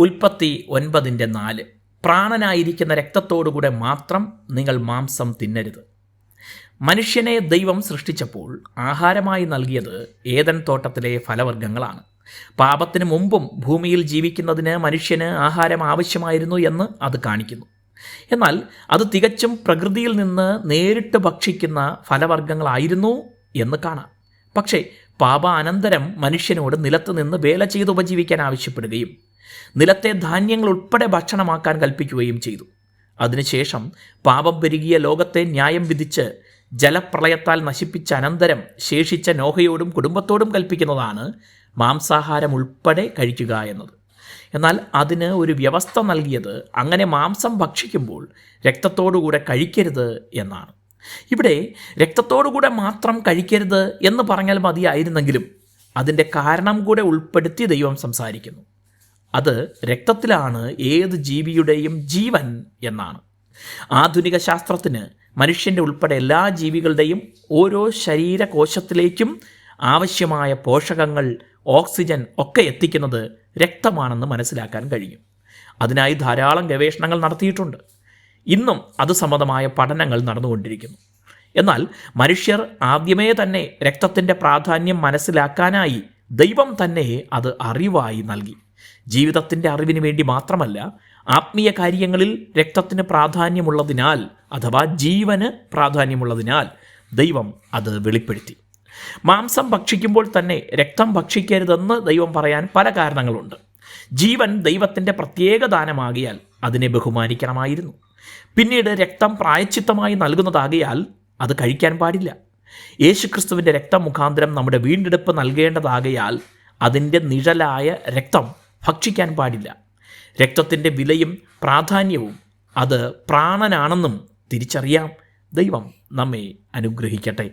ഉൽപ്പത്തി ഒൻപതിന്റെ നാല്. പ്രാണനായിരിക്കുന്ന രക്തത്തോടുകൂടെ മാത്രം നിങ്ങൾ മാംസം തിന്നരുത്. മനുഷ്യനെ ദൈവം സൃഷ്ടിച്ചപ്പോൾ ആഹാരമായി നൽകിയത് ഏതൻ തോട്ടത്തിലെ ഫലവർഗങ്ങളാണ്. പാപത്തിന് മുമ്പും ഭൂമിയിൽ ജീവിക്കുന്നതിന് മനുഷ്യന് ആഹാരം ആവശ്യമായിരുന്നു എന്ന് അത് കാണിക്കുന്നു. എന്നാൽ അത് തികച്ചും പ്രകൃതിയിൽ നിന്ന് നേരിട്ട് ഭക്ഷിക്കുന്ന ഫലവർഗങ്ങളായിരുന്നു എന്ന് കാണാം. പക്ഷേ പാപാനന്തരം മനുഷ്യനോട് നിലത്ത് നിന്ന് വേല ചെയ്ത് ഉപജീവിക്കാൻ ആവശ്യപ്പെടുകയും നിലത്തെ ധാന്യങ്ങൾ ഉൾപ്പെടെ ഭക്ഷണമാക്കാൻ കൽപ്പിക്കുകയും ചെയ്തു. അതിനുശേഷം പാപം പെരുകിയ ലോകത്തെ ന്യായം വിധിച്ച് ജലപ്രളയത്താൽ നശിപ്പിച്ച അനന്തരം ശേഷിച്ച നോഹയോടും കുടുംബത്തോടും കൽപ്പിക്കുന്നതാണ് മാംസാഹാരം ഉൾപ്പെടെ കഴിക്കുക എന്നത്. എന്നാൽ അതിന് ഒരു വ്യവസ്ഥ നൽകിയത് അങ്ങനെ മാംസം ഭക്ഷിക്കുമ്പോൾ രക്തത്തോടുകൂടെ കഴിക്കരുത് എന്നാണ്. ഇവിടെ രക്തത്തോടുകൂടെ മാത്രം കഴിക്കരുത് എന്ന് പറഞ്ഞാൽ മതിയായിരുന്നെങ്കിലും അതിന്റെ കാരണം കൂടെ ഉൾപ്പെടുത്തി ദൈവം സംസാരിക്കുന്നു. അത് രക്തത്തിലാണ് ഏത് ജീവിയുടെയും ജീവൻ എന്നാണ്. ആധുനിക ശാസ്ത്രത്തിന് മനുഷ്യന്റെ ഉൾപ്പെടെ എല്ലാ ജീവികളുടെയും ഓരോ ശരീരകോശത്തിലേക്കും ആവശ്യമായ പോഷകങ്ങൾ ഓക്സിജൻ ഒക്കെ എത്തിക്കുന്നത് രക്തമാണെന്ന് മനസ്സിലാക്കാൻ കഴിയും. അതിനായി ധാരാളം ഗവേഷണങ്ങൾ നടത്തിയിട്ടുണ്ട്. ഇന്നും അത് സംബന്ധമായ പഠനങ്ങൾ നടന്നുകൊണ്ടിരിക്കുന്നു. എന്നാൽ മനുഷ്യർ ആദ്യമേ തന്നെ രക്തത്തിന്റെ പ്രാധാന്യം മനസ്സിലാക്കാനായി ദൈവം തന്നെ അത് അറിവായി നൽകി. ജീവിതത്തിന്റെ അറിവിന് വേണ്ടി മാത്രമല്ല ആത്മീയ കാര്യങ്ങളിൽ രക്തത്തിന് പ്രാധാന്യമുള്ളതിനാൽ അഥവാ ജീവന് പ്രാധാന്യമുള്ളതിനാൽ ദൈവം അത് വെളിപ്പെടുത്തി. മാംസം ഭക്ഷിക്കുമ്പോൾ തന്നെ രക്തം ഭക്ഷിക്കരുതെന്ന് ദൈവം പറയാൻ പല കാരണങ്ങളുണ്ട്. ജീവൻ ദൈവത്തിന്റെ പ്രത്യേക ദാനമാകിയാൽ അതിനെ ബഹുമാനിക്കണമായിരുന്നു. പിന്നീട് രക്തം പ്രായച്ചിത്തമായി നൽകുന്നതാകിയാൽ അത് കഴിക്കാൻ പാടില്ല. യേശുക്രിസ്തുവിന്റെ രക്തം മുഖാന്തരം നമ്മുടെ വീണ്ടെടുപ്പ് നൽകേണ്ടതാകയാൽ അതിന്റെ നിഴലായ രക്തം ഭക്ഷിക്കാൻ പാടില്ല. രക്തത്തിന്റെ വിലയും പ്രാധാന്യവും അത് പ്രാണനാണെന്നും തിരിച്ചറിയാം. ദൈവം നമ്മെ അനുഗ്രഹിക്കട്ടെ.